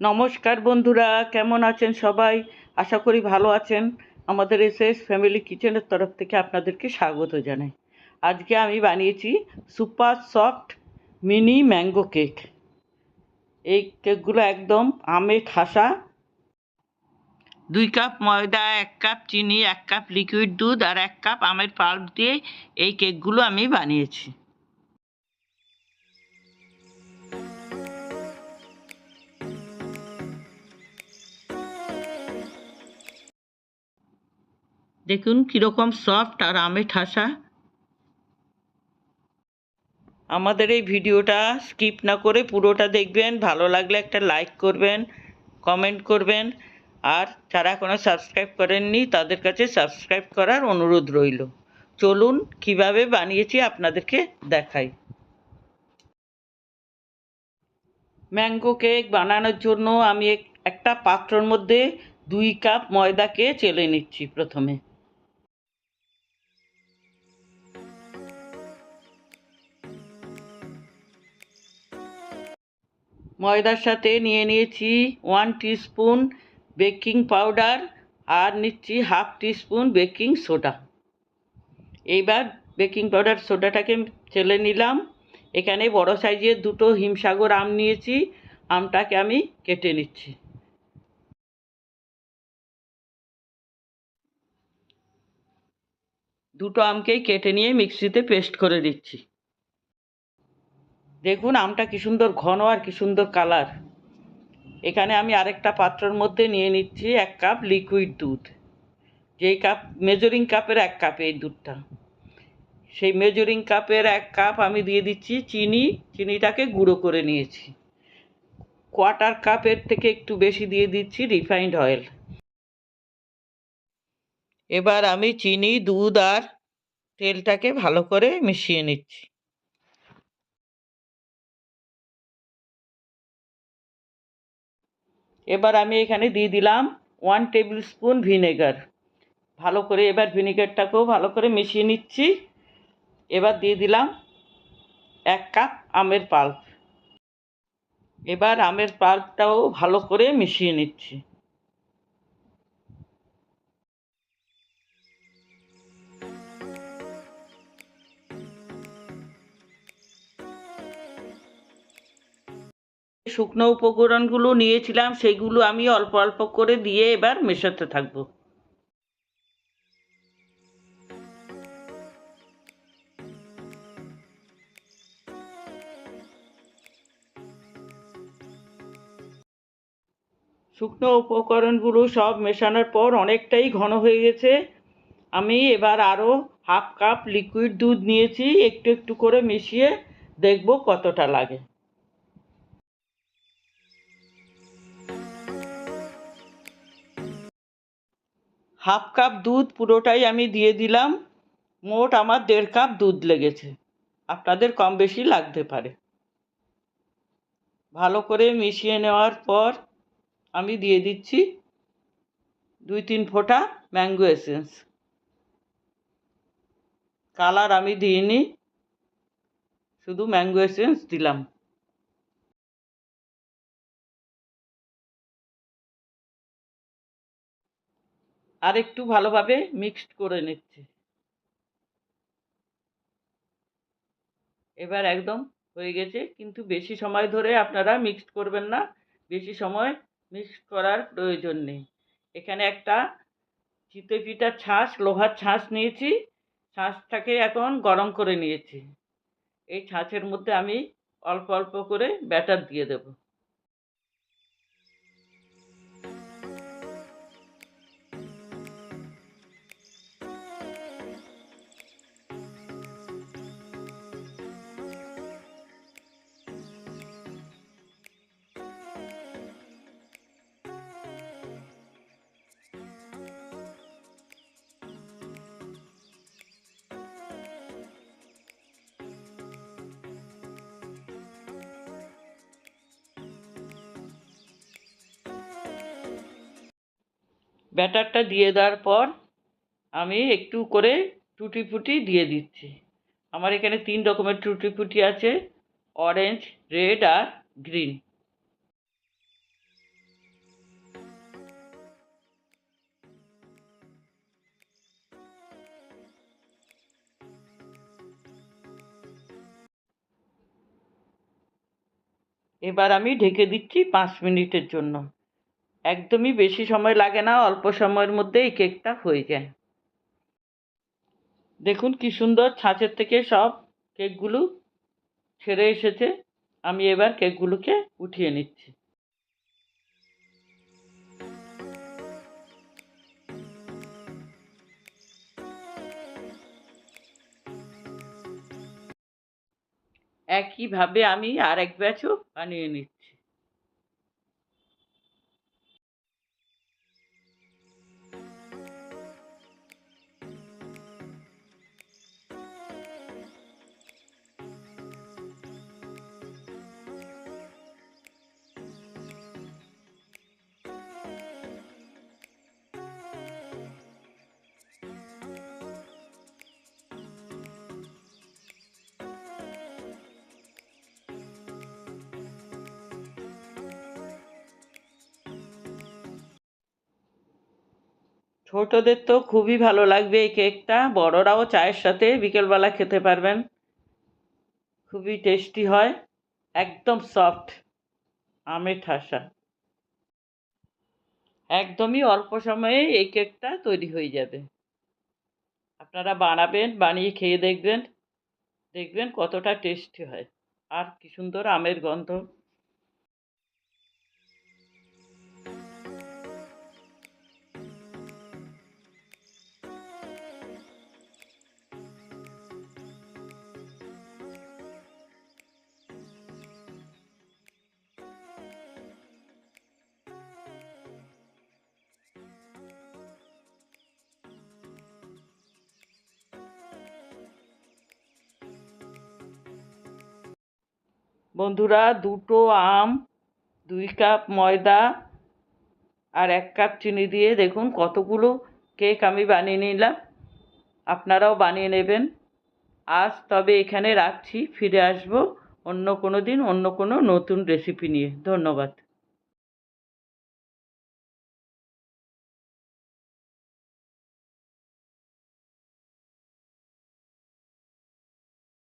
নমস্কার বন্ধুরা, কেমন আছেন সবাই? আশা করি ভালো আছেন। আমাদের এসএস ফ্যামিলি কিচেনের তরফ থেকে আপনাদেরকে স্বাগত জানাই। আজকে আমি বানিয়েছি super soft mini mango cake. এই কেকগুলো একদম আমে ঠাসা। দুই কাপ ময়দা, এক কাপ চিনি, এক কাপ লিকুইড দুধ আর এক কাপ আমের পাল্প দিয়ে এই কেকগুলো আমি বানিয়েছি। দেখুন কীরকম সফট আর আমে ঠাসা। আমাদের এই ভিডিওটা স্কিপ না করে পুরোটা দেখবেন। ভালো লাগলে একটা লাইক করবেন কমেন্ট করবেন। আর যারা এখনও সাবস্ক্রাইব করেননি, তাদের কাছে সাবস্ক্রাইব করার অনুরোধ রইল। চলুন কীভাবে বানিয়েছি আপনাদেরকে দেখাই। ম্যাঙ্গো কেক বানানোর জন্য আমি এক- একটা পাত্রর মধ্যে দুই কাপ ময়দাকে চেলে নিচ্ছি প্রথমে। ময়দার সাথে নিয়ে নিয়েছি ওয়ান টিস্পুন বেকিং পাউডার আর নিচ্ছি হাফ টিস্পুন বেকিং সোডা এইবার বেকিং পাউডার সোডাটাকে চেলে নিলাম। এখানে বড় সাইজের দুটো হিমসাগর আম নিয়েছি। আমটাকে আমি কেটে নিচ্ছি। দুটো আমকেই কেটে নিয়ে মিক্সিতে পেস্ট করে দিচ্ছি। দেখুন আমটা কি সুন্দর ঘন আর কি সুন্দর কালার এখানে আমি আরেকটা পাত্রর মধ্যে নিয়ে নিচ্ছি এক কাপ লিকুইড দুধ। যেই কাপ মেজরিং কাপের এক কাপ এই দুধটা। সেই মেজরিং কাপের এক কাপ আমি দিয়ে দিচ্ছি চিনি। চিনিটাকে গুঁড়ো করে নিয়েছি। কোয়ার্টার কাপের থেকে একটু বেশি দিয়ে দিচ্ছি রিফাইন্ড অয়েল এবার আমি চিনি, দুধ আর তেলটাকে ভালো করে মিশিয়ে নিচ্ছি। এবার আমি এখানে দিয়ে দিলাম ওয়ান টেবিল স্পুন ভিনেগার ভালো করে এবার ভিনেগারটাকেও ভালো করে মিশিয়ে নিচ্ছি। এবার দিয়ে দিলাম এক কাপ আমের পাল্প। এবার আমের পাল্পটাও ভালো করে মিশিয়ে নিচ্ছি। শুকনো উপকরণগুলো নিয়েছিলাম, সেগুলো আমি অল্প অল্প করে দিয়ে এবার মেশাতে থাকব। শুকনো উপকরণগুলো সব মেশানোর পর অনেকটাই ঘন হয়ে গেছে। আমি এবার আরও হাফ কাপ লিকুইড দুধ নিয়েছি, একটু একটু করে মিশিয়ে দেখব কতটা লাগে। হাফ কাপ দুধ পুরোটাই আমি দিয়ে দিলাম। মোট আমার দেড় কাপ দুধ লেগেছে। আপনাদের কম বেশি লাগতে পারে। ভালো করে মিশিয়ে নেওয়ার পর আমি দিয়ে দিচ্ছি দুই তিন ফোঁটা ম্যাঙ্গো এসেন্স। কালার আমি দিইনি, শুধু ম্যাঙ্গো এসেন্স দিলাম। আর একটু ভালোভাবে মিক্সড করে নিচ্ছি। এবার একদম হয়ে গেছে, কিন্তু বেশি সময় ধরে আপনারা মিক্সড করবেন না, বেশি সময় মিক্সড করার প্রয়োজন নেই। এখানে একটা চিতে পিঠার ছাঁচ, লোহার ছাঁচ নিয়েছি, ছাঁচটাকে এখন গরম করে নিয়েছি। এই ছাঁচের মধ্যে আমি অল্প অল্প করে ব্যাটার দিয়ে দেবো। ব্যাটারটা দিয়ে দেওয়ার পর আমি একটু করে টুটি ফুটি দিয়ে দিচ্ছি। আমার এখানে তিন রকমের টুটি ফুটি আছে অরেঞ্জ রেড আর গ্রিন এবার আমি ঢেকে দিচ্ছি পাঁচ মিনিটের জন্য। একদমই বেশি সময় লাগে না, অল্প সময়ের মধ্যে এই কেকটা হয়ে যায়। দেখুন কি সুন্দর ছাঁচের থেকে সব কেকগুলো ছেড়ে এসেছে। আমি এবার কেকগুলোকে উঠিয়ে নিচ্ছি। একইভাবে আমি আর এক ব্যাচও বানিয়ে নিচ্ছি। ছোটদের তো খুবই ভালো লাগবে এই কেকটা। বড়রাও চায়ের সাথে বিকেলবেলা খেতে পারবেন। খুবই টেস্টি হয়। একদম সফট। আমের ঠাসা। একদমই অল্প সময়ে এই কেকটা তৈরি হয়ে যাবে। আপনারা বানাবেন, বানিয়ে খেয়ে দেখবেন। দেখবেন কতটা টেস্টি হয়। আর কি সুন্দর আমের গন্ধ। বন্ধুরা, দুটো আম, দুই কাপ ময়দা আর এক কাপ চিনি দিয়ে দেখুন কতগুলো কেক আমি বানিয়ে নিলাম। আপনারাও বানিয়ে নেবেন। আজ তবে এখানে রাখছি, ফিরে আসব অন্য কোনো দিন, অন্য কোনো নতুন রেসিপি নিয়ে। ধন্যবাদ।